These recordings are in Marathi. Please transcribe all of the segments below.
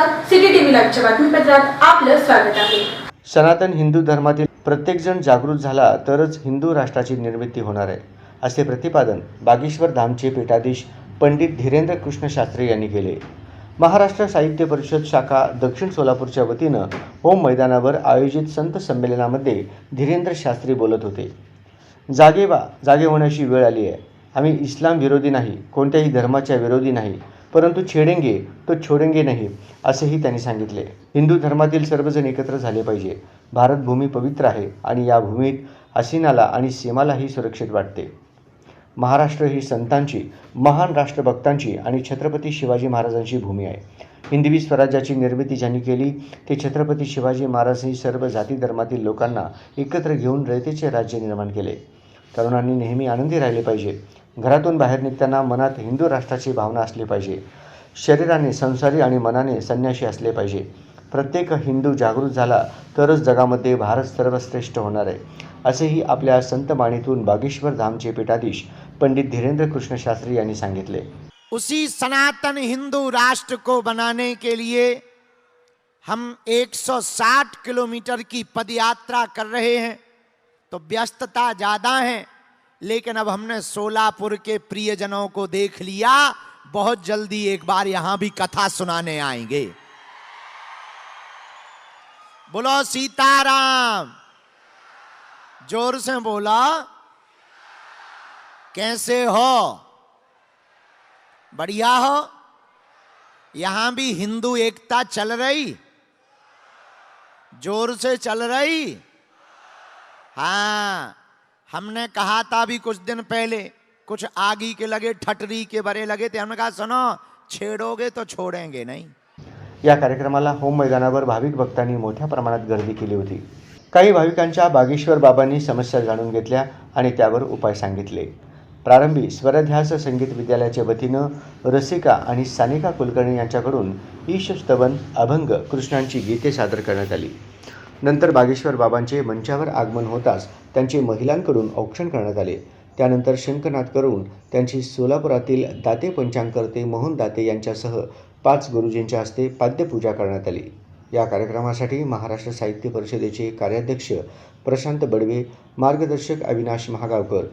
कार्यक्रमात आपलं स्वागत आहे. सनातन हिंदू धर्मातील प्रत्येकजण जागृत झाला तरच हिंदू राष्ट्राची निर्मिती होणार आहे असे प्रतिपादन बागेश्वर धामचे पीठाधीश पंडित धीरेंद्र कृष्ण शास्त्री यांनी केले. महाराष्ट्र साहित्य परिषद शाखा दक्षिण सोलापूरच्या वतीनं होम मैदानावर आयोजित संत संमेलनामध्ये धीरेंद्र शास्त्री बोलत होते. जागे वा जागे होण्याची वेळ आली आहे. आम्ही इस्लाम विरोधी नाही कोणत्याही धर्माच्या विरोधी नाही. परंतु छेडेंगे तो छोडेंगे नाही असेही त्यांनी सांगितले. हिंदू धर्मातील सर्वजण एकत्र झाले पाहिजे. भारतभूमी पवित्र आहे आणि या भूमीत हसीनाला आणि सीमालाही सुरक्षित वाटते. महाराष्ट्र ही संतांची महान राष्ट्रभक्तांची आणि छत्रपती शिवाजी महाराजांची भूमी आहे. हिंदवी स्वराज्याची निर्मिती ज्यांनी केली ते छत्रपती शिवाजी महाराज ही सर्व जाती धर्मातील लोकांना एकत्र घेऊन रयतेचे राज्य निर्माण केले. तरुणांनी नेहमी आनंदी राहिले पाहिजे. घरातून बाहेर निघताना मनात हिंदू राष्ट्राची भावना असली पाहिजे. शरीराने संसारी आणि मनाने संन्याशी असले पाहिजे. प्रत्येक हिंदू जागृत झाला तरच जगामध्ये भारत सर्वश्रेष्ठ होणार आहे. असेही आपल्या संत बाणीतून बागेश्वर धामचे पीठाधीश पंडित धीरेंद्र कृष्ण शास्त्री यांनी सांगितले. उसी सनातन हिंदू राष्ट्र को बनाने के लिए हम 160 किलोमीटर की पदयात्रा कर रहे हैं। तो व्यस्तता ज्यादा है। लेकिन अब हमने सोलापुर के प्रियजनों को देख लिया, बहुत जल्दी एक बार यहाँ भी कथा सुनाने आएँगे। बोलो, सीताराम। ज़ोर से बोला, कैसे हो? बढ़िया हो। यहाँ भी हिंदू एकता चल रही। ज़ोर से चल रही? हाँ। हमने कहा था भी कुछ दिन पहले कुछ आगी के लगे ठटरी के बरे लगे थे हमने कहा सुनो छेड़ोगे तो छोड़ेंगे नहीं. या कार्यक्रमाला होम मैदानावर भाविक भक्तांनी मोठ्या प्रमाणात गर्दी केली होती. काही भाविकांच्या बागेश्वर बाबांनी समस्या जाणून घेतल्या आणि त्यावर उपाय सांगितले. प्रारंभी स्वरध्यास संगीत विद्यालयाच्या वतीनं रसिका आणि सानिका कुलकर्णी यांच्याकडून ईशस्तवन अभंग कृष्णांची गीते सादर करण्यात आली. नंतर बागेश्वर बाबांचे मंचावर आगमन होताच त्यांचे महिलांकडून औक्षण करण्यात आले. त्यानंतर शंखनाद करून त्यांची सोलापुरातील दाते पंचांगकर्ते मोहन दाते यांच्यासह पाच गुरुजींच्या हस्ते पाद्यपूजा करण्यात आली. या कार्यक्रमासाठी महाराष्ट्र साहित्य परिषदेचे कार्याध्यक्ष प्रशांत बडवे मार्गदर्शक अविनाश महागावकर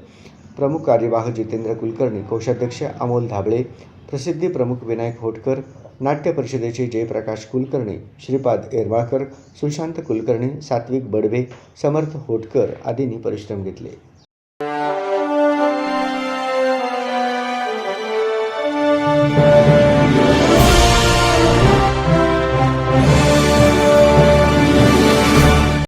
प्रमुख कार्यवाह जितेंद्र कुलकर्णी कोषाध्यक्ष अमोल धाबळे प्रसिद्धी प्रमुख विनायक होटकर नाट्य परिषदेचे जयप्रकाश कुलकर्णी श्रीपाद एरवाकर सुशांत कुलकर्णी सात्विक बडवे समर्थ होटकर आदींनी परिश्रम घेतले.